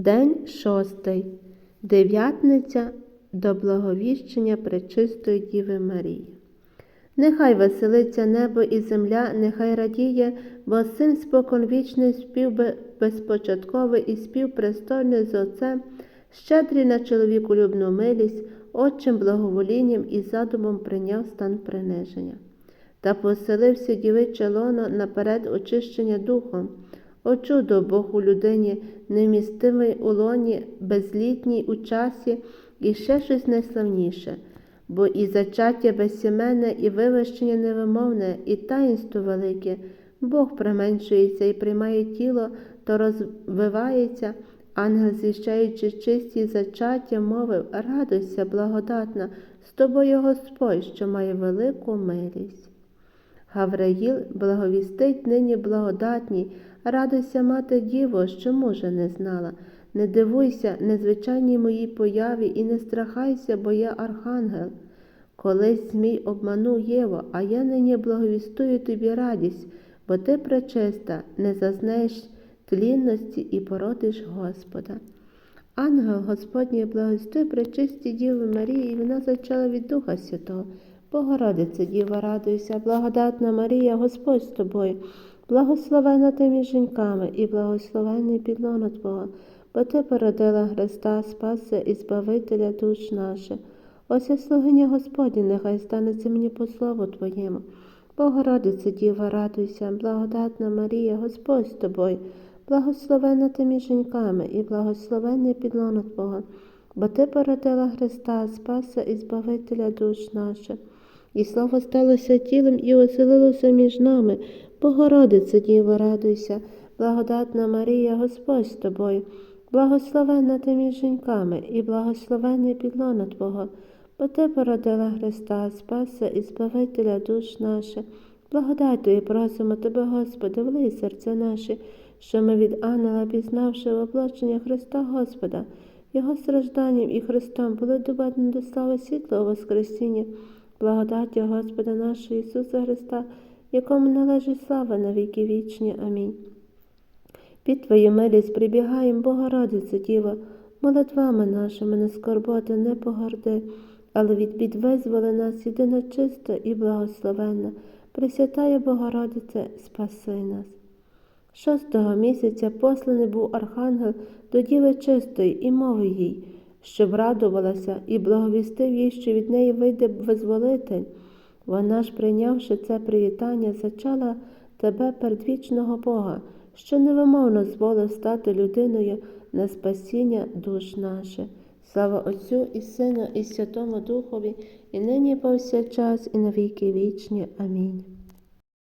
День шостий. Дев'ятниця до благовіщення Пречистої Діви Марії. Нехай веселиться небо і земля, нехай радіє, бо син споконвічний спів бе- безпочатковий і спів престольний з Отцем, щедрий на чоловіку любну милість, отчим благоволінням і задумом прийняв стан приниження. Та поселився дівиче лоно наперед очищення духом. О чудо Бог у людині, немістимий у лоні, безлітній у часі, і ще щось найславніше, бо і зачаття безсіменне, і вивищення невимовне, і таїнство велике, Бог применшується і приймає тіло, то розвивається, ангел, зіщаючи чисті зачаття, мовив, радуйся, благодатна, з тобою Господь, що має велику милість. Гавраїл благовістить нині благодатній, радуйся, мати діво, що мужа не знала. Не дивуйся незвичайній моїй появі і не страхайся, бо я архангел. Колись змій обманув Єву, а я нині благовістую тобі радість, бо ти пречиста, не зазнаєш тлінності і породиш Господа. Ангел Господній благостив пречисті Діви Марії, і вона зачала від Духа Святого. Богородице, Діва, радуйся, благодатна Марія, Господь з тобою, благословена ти між жінками і благословений підлона Твого, бо ти породила Христа, Спаса і Збавителя душ наших. Ось і слугиня Господня, нехай станеться мені по слову Твоєму. Богородице, Діва, радуйся, благодатна Марія, Господь з тобою, благословена ти між жінками і благословений підлона Твого, бо ти породила Христа, Спаса і Збавителя душ наших. І слово сталося тілом і оселилося між нами. Богородице, Діво, радуйся, благодатна Марія, Господь з тобою, благословенна ти між жінками, і благословений підлона Твого, бо ти породила Христа, Спаса і Збавителя душ наших. Благодать і просимо Тебе, Господи, влий серця наші, що ми від ангела, пізнавши воплощення Христа Господа, Його стражданням і Христом були доведені до слави світлого Воскресіння, благодаті Господа нашого Ісуса Христа, якому належить слава на віки вічні. Амінь. Під Твою милість прибігаєм, Богородице Діво, молитвами нашими не скорботи, не погорди, але від бід визволи нас єдина чиста і благословенна, Пресвятая Богородице, спаси нас. Шостого місяця посланий був архангел до Діви чистої і мовив їй, щоб радувалася, і благовістив їй, що від неї вийде визволитель. Вона ж, прийнявши це привітання, зачала тебе передвічного Бога, що невимовно зволив стати людиною на спасіння душ наших. Слава Отцю і Сину, і Святому Духові, і нині повсякчас, і на віки вічні. Амінь.